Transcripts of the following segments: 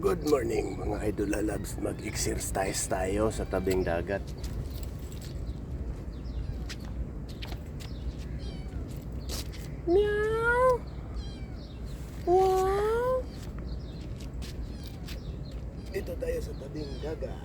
Good morning mga idol labs. Mag-exercise tayo sa tabing dagat. Meow! Wow! Dito tayo sa tabing dagat.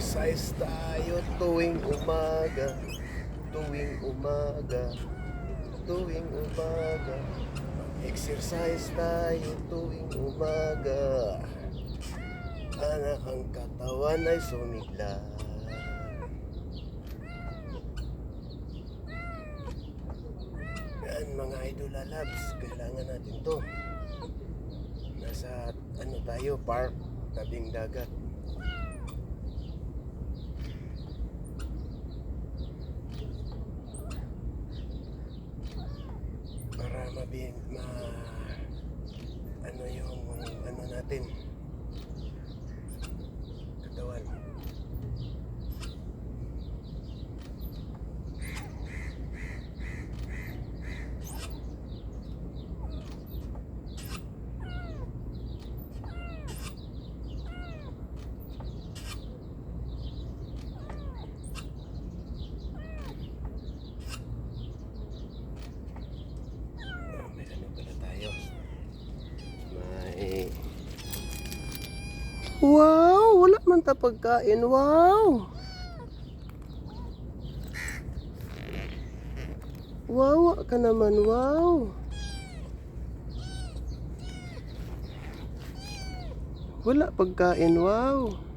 Exercise tayo tuwing umaga. Tuwing umaga. Tuwing umaga. Exercise tayo tuwing umaga. Anak ang katawan ay sumigla. Yan mga idol labs Kailangan natin to. Nasa ano tayo park Tabing dagat mabin ma ano yung ano natin katawan Ah, may ano pala tayo may wow wala man ta pagkain. Wow. Wow ka naman. Wow. Wala pagkain. Wow